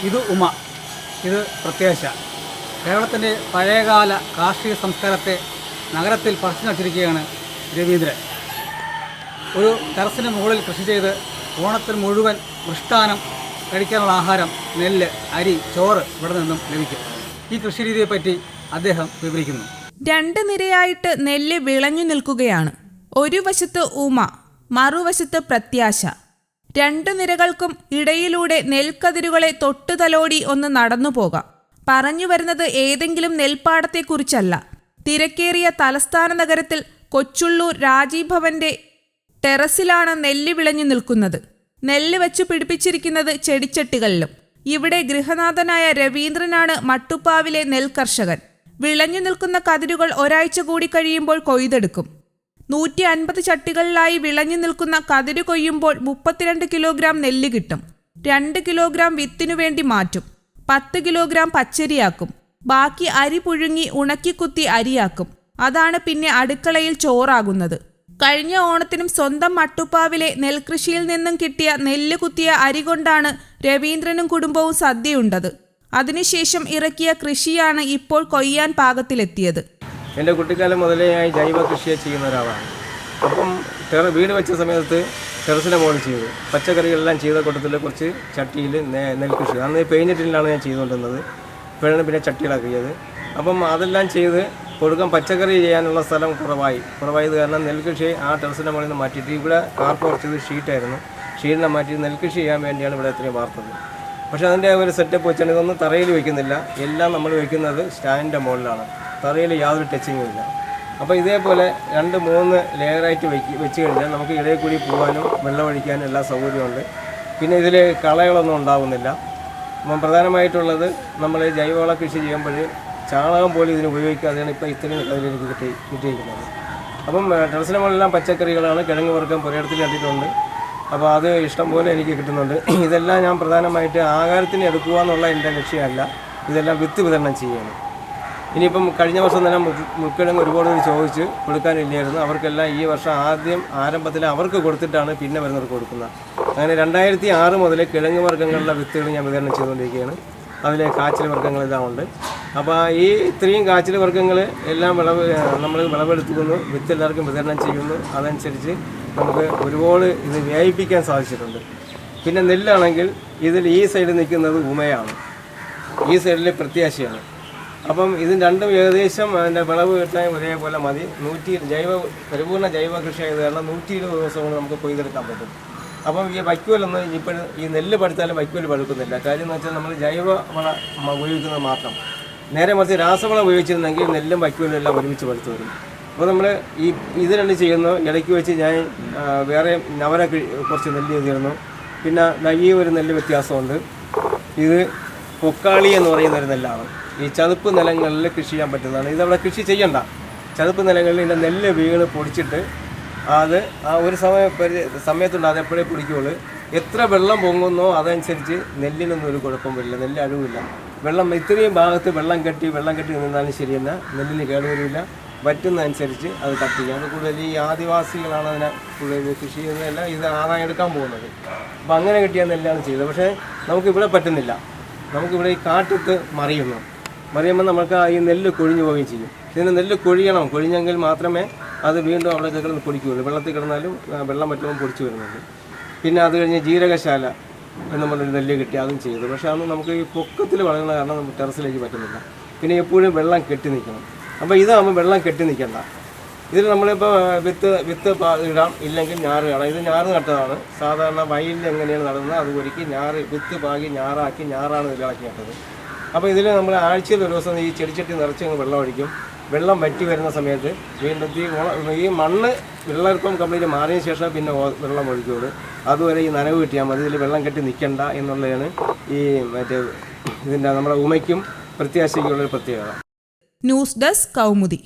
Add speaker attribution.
Speaker 1: ഇത് ഉമ. ഇത് പ്രത്യാശ. കേരളത്തിന്റെ പഴയകാല കാർഷിക സംസ്കാരത്തെ നഗരത്തിൽ പറിച്ചു നട്ടിരിക്കുകയാണ് രവീന്ദ്രൻ. ഒരു ടെറസിന് മുകളിൽ കൃഷി ചെയ്ത് ഓണത്തിന് മുഴുവൻ മൃഷ്ടാനം കഴിക്കാനുള്ള ആഹാരം നെല്ല് അരി ചോറ് ഇവിടെ നിന്നും ലഭിക്കും. ഈ കൃഷിരീതിയെപ്പറ്റി അദ്ദേഹം വിവരിക്കുന്നു.
Speaker 2: രണ്ട് നിരയായിട്ട് നെല്ല് വിളഞ്ഞു നിൽക്കുകയാണ്. ഒരു വശത്ത് ഉമ മറുവശത്ത് പ്രത്യാശ. രണ്ടു നിരകൾക്കും ഇടയിലൂടെ നെൽക്കതിരുകളെ തൊട്ടുതലോടി ഒന്ന് നടന്നു പോകാം. പറഞ്ഞു വരുന്നത് ഏതെങ്കിലും നെൽപ്പാടത്തെക്കുറിച്ചല്ല. തിരക്കേറിയ തലസ്ഥാന നഗരത്തിൽ കൊച്ചുള്ളൂർ രാജീവ് ഭവന്റെ ടെറസിലാണ് നെല്ല് വിളഞ്ഞു നിൽക്കുന്നത്. നെല്ല് വെച്ച് പിടിപ്പിച്ചിരിക്കുന്നത് ചെടിച്ചട്ടികളിലും. ഇവിടെ ഗൃഹനാഥനായ രവീന്ദ്രനാണ് മട്ടുപ്പാവിലെ നെൽകർഷകൻ. വിളഞ്ഞു നിൽക്കുന്ന കതിരുകൾ ഒരാഴ്ച കൂടി കഴിയുമ്പോൾ കൊയ്തെടുക്കും. നൂറ്റി അൻപത് ചട്ടികളിലായി വിളഞ്ഞു നിൽക്കുന്ന കതിരു കൊയ്യുമ്പോൾ മുപ്പത്തിരണ്ട് കിലോഗ്രാം നെല്ല് കിട്ടും. രണ്ട് കിലോഗ്രാം വിത്തിനു വേണ്ടി മാറ്റും. പത്ത് കിലോഗ്രാം പച്ചരിയാക്കും. ബാക്കി അരി പുഴുങ്ങി ഉണക്കിക്കുത്തി അരിയാക്കും. അതാണ് പിന്നെ അടുക്കളയിൽ ചോറാകുന്നത്. കഴിഞ്ഞ ഓണത്തിനും സ്വന്തം മട്ടുപ്പാവിലെ നെൽകൃഷിയിൽ നിന്നും കിട്ടിയ നെല്ല് കുത്തിയ അരി കൊണ്ടാണ് രവീന്ദ്രനും കുടുംബവും സദ്യയുണ്ടത്. അതിനുശേഷം ഇറക്കിയ കൃഷിയാണ് ഇപ്പോൾ കൊയ്യാൻ പാകത്തിലെത്തിയത്.
Speaker 3: എന്റെ കുട്ടിക്കാലം മുതലേ ഞാൻ ജൈവ കൃഷിയെ ചെയ്യുന്ന ഒരാളാണ്. അപ്പം ടെറ വീട് വെച്ച സമയത്ത് ടെറസിന്റെ മുകളിൽ ചെയ്തു. പച്ചക്കറികളെല്ലാം ചെയ്ത കൂട്ടത്തിൽ കുറച്ച് ചട്ടിയിൽ നെൽകൃഷി അന്ന് പെയിഞ്ഞിട്ടിലാണ് ഞാൻ ചെയ്തുകൊണ്ടിരുന്നത്. ഇപ്പോഴാണ് പിന്നെ ചട്ടിയിലാക്കിയത്. അപ്പം അതെല്ലാം ചെയ്ത് കൊടുക്കാൻ പച്ചക്കറി ചെയ്യാനുള്ള സ്ഥലം കുറവായി. കുറവായത് കാരണം നെൽകൃഷി ആ ടെറസിന്റെ മുകളിൽ നിന്ന് മാറ്റിയിട്ട് ഇവിടെ കാർപ്പ് കുറച്ചത് ഷീറ്റായിരുന്നു. ഷീറ്റിനെ മാറ്റി നെൽകൃഷി ചെയ്യാൻ വേണ്ടിയാണ് ഇവിടെ ഇത്രയും വാർത്തത്. പക്ഷേ അതിന്റെ ഒരു സെറ്റപ്പ് വെച്ചാൽ ഇതൊന്നും തറയിൽ വയ്ക്കുന്നില്ല എല്ലാം നമ്മൾ വയ്ക്കുന്നത് സ്റ്റാൻഡിന്റെ മുകളിലാണ്. തറയിൽ യാതൊരു ടച്ചിങ്ങും ഇല്ല. അപ്പോൾ ഇതേപോലെ രണ്ട് മൂന്ന് ലെയറായിട്ട് വയ്ക്ക് വെച്ച് കഴിഞ്ഞാൽ നമുക്ക് ഇടയിൽ കൂടി പോകാനും വെള്ളമൊഴിക്കാനും എല്ലാ സൗകര്യമുണ്ട്. പിന്നെ ഇതിൽ കളകളൊന്നും ഉണ്ടാകുന്നില്ല അപ്പം പ്രധാനമായിട്ടുള്ളത് നമ്മൾ ജൈവവള കൃഷി ചെയ്യുമ്പോൾ ചാണകം പോലും ഇതിന് ഉപയോഗിക്കാതെയാണ് ഇപ്പോൾ ഇത്രയും കതിലേക്ക് കിട്ടി കിട്ടിയിരിക്കുന്നത്. അപ്പം ടെറസിന് മുകളിലെല്ലാം പച്ചക്കറികളാണ്. കിഴങ്ങ് വർഗം പുരയിടത്തിൽ കണ്ടിട്ടുണ്ട്. അപ്പോൾ അത് ഇഷ്ടം പോലെ എനിക്ക് കിട്ടുന്നുണ്ട്. ഇതെല്ലാം ഞാൻ പ്രധാനമായിട്ട് ആഹാരത്തിന് എടുക്കുക എന്നുള്ള എന്റെ ലക്ഷ്യമല്ല. ഇതെല്ലാം വിത്ത് വിതരണം ചെയ്യുകയാണ് ഇനിയിപ്പം കഴിഞ്ഞ വർഷം തന്നെ മുക്ക് മുക്കിഴങ്ങ് ഒരുപാട് പേര് ചോദിച്ച് കൊടുക്കാനില്ലായിരുന്നു. അവർക്കെല്ലാം ഈ വർഷം ആദ്യം ആരംഭത്തിൽ അവർക്ക് കൊടുത്തിട്ടാണ് പിന്നെ വരുന്നവർക്ക് കൊടുക്കുന്നത്. അങ്ങനെ രണ്ടായിരത്തി ആറ് മുതൽ കിഴങ്ങ് വർഗങ്ങളിലെ വിത്തുകൾ ഞാൻ വിതരണം ചെയ്തുകൊണ്ടിരിക്കുകയാണ്. അതിലെ കാച്ചിൽ വർഗങ്ങൾ ഇതാ ഉണ്ട്. അപ്പോൾ ഈ ഇത്രയും കാച്ചിൽ വർഗങ്ങൾ എല്ലാം വിളവ് നമ്മൾ വിളവെടുത്തുന്നു വിത്ത് എല്ലാവർക്കും വിതരണം ചെയ്യുന്നു. അതനുസരിച്ച് നമുക്ക് ഒരുപാട് ഇത് വ്യാപിപ്പിക്കാൻ സാധിച്ചിട്ടുണ്ട്. പിന്നെ നെല്ലാണെങ്കിൽ ഇതിൽ ഈ സൈഡിൽ നിൽക്കുന്നത് ഉമയാണ്. ഈ സൈഡിൽ പ്രത്യാശയാണ്. അപ്പം ഇത് രണ്ടും ഏകദേശം അതിന്റെ വിളവ് കിട്ടാൻ ഒരേപോലെ മതി. നൂറ്റി ജൈവ പരിപൂർണ ജൈവ കൃഷി ആയത് കാരണം നൂറ്റി ഇരുപത് ദിവസം കൊണ്ട് നമുക്ക് കൊയ്തെടുക്കാൻ പറ്റും. അപ്പം ഈ വൈക്കോലൊന്നും ഇപ്പോഴും ഈ നെല്ല് പഴുത്താലും വൈക്കോൽ പഴുക്കുന്നില്ല. കാര്യം എന്ന് വെച്ചാൽ നമ്മൾ ജൈവ വള ഉപയോഗിക്കുന്നത് മാത്രം. നേരെ മറിച്ച് രാസവളം ഉപയോഗിച്ചിരുന്നെങ്കിൽ നെല്ലും വൈക്കോലും എല്ലാം ഒരുമിച്ച് പഴുത്തു വരും. അപ്പോൾ നമ്മൾ ഈ ഇത് രണ്ട് ചെയ്യുന്നു. ഇടയ്ക്ക് വെച്ച് ഞാൻ വേറെ നവര കുറച്ച് നെല്ല് ചെയ്തിരുന്നു പിന്നെ ഈ ഒരു നെല്ല് വ്യത്യാസമുണ്ട്. ഇത് പൊക്കാളി എന്ന് പറയുന്ന ഒരു നെല്ലാണ്. ഈ ചതുപ്പ് നിലങ്ങളിൽ കൃഷി ചെയ്യാൻ പറ്റുന്നതാണ്. ഇതവിടെ കൃഷി ചെയ്യണ്ട. ചതുപ്പ് നിലങ്ങളിൽ ഇതിന്റെ നെല്ല് വീണ് പൊടിച്ചിട്ട് അത് ആ ഒരു സമയം സമയത്തുണ്ട് അത് എപ്പോഴേ പിടിക്കുകയുള്ളൂ എത്ര വെള്ളം പൊങ്ങുന്നോ അതനുസരിച്ച് നെല്ലിനൊന്നും ഒരു കുഴപ്പം വരില്ല നെല്ല് അഴുവില്ല. വെള്ളം ഇത്രയും ഭാഗത്ത് വെള്ളം കെട്ടി വെള്ളം കെട്ടി നിന്നാലും ശരിയല്ല നെല്ലിന് കേടുവരില്ല. പറ്റുന്നതനുസരിച്ച് അത് കത്തിക്കുക അത് കൂടുതൽ ഈ ആദിവാസികളാണ് അതിനെ കൂടുതൽ കൃഷി ചെയ്യുന്നതല്ല ഇത് ആദായം എടുക്കാൻ പോകുന്നത്. അപ്പം അങ്ങനെ കിട്ടിയ നെല്ലാണ് ചെയ്തത്. പക്ഷേ നമുക്കിവിടെ പറ്റുന്നില്ല. നമുക്കിവിടെ ഈ കാട്ടിട്ട് മറിയുന്നു. മറിയുമ്പോൾ നമുക്ക് ഈ നെല്ല് കൊഴിഞ്ഞു പോവുകയും ചെയ്യും. ഇതിന് നെല്ല് കൊഴിയണം. കൊഴിഞ്ഞെങ്കിൽ മാത്രമേ അത് വീണ്ടും അവിടെ കിടന്ന് പൊടിക്കുകയുള്ളൂ. വെള്ളത്തിൽ കിടന്നാലും വെള്ളം പറ്റുമ്പോൾ പൊടിച്ചു വരുന്നുണ്ട്. പിന്നെ അത് കഴിഞ്ഞ് ജീരകശാല എന്ന് പറഞ്ഞൊരു നെല്ല് കിട്ടി അതും ചെയ്തു. പക്ഷേ അന്ന് നമുക്ക് ഈ പൊക്കത്തിൽ വളരുന്ന കാരണം നമുക്ക് ടെറസിലേക്ക് പറ്റുന്നില്ല. പിന്നെ എപ്പോഴും വെള്ളം കെട്ടി നിൽക്കണം. അപ്പോൾ ഇതാകുമ്പോൾ വെള്ളം കെട്ടി നിൽക്കണ്ട. ഇതിൽ നമ്മളിപ്പോൾ വിത്ത് വിത്ത് ഇടാം. ഇല്ലെങ്കിൽ ഞാറ് ഇടാം. ഇത് ഞാറ് നട്ടതാണ്. സാധാരണ വയലിൽ എങ്ങനെയാണ് നടുന്നത്? അത് ഒരുക്കി ഞാറ് വിത്ത് പാകി ഞാറാക്കി ഞാറാണ് ഇതിലാക്കി നട്ടത്. അപ്പോൾ ഇതിൽ നമ്മൾ ആഴ്ചയിൽ ഒരു ദിവസം ഈ ചെടിച്ചട്ടി നിറച്ച് വെള്ളം ഒഴിക്കും. വെള്ളം വറ്റി വരുന്ന സമയത്ത് വീണ്ടും ഈ ഈ മണ്ണ് വെള്ളപ്പം കംപ്ലീറ്റ് മാറിയ ശേഷം പിന്നെ വെള്ളം ഒഴിക്കുകയുള്ളൂ അതുവരെ ഈ നനവ് കിട്ടിയാൽ മതി ഇതിൽ വെള്ളം കെട്ടി നിൽക്കണ്ട എന്നുള്ളതാണ് ഈ മറ്റേ ഇതിന്റെ നമ്മുടെ ഉമയ്ക്കും പ്രത്യാശയ്ക്കുള്ളൊരു പ്രത്യേകത.
Speaker 2: News desk Kaumudi.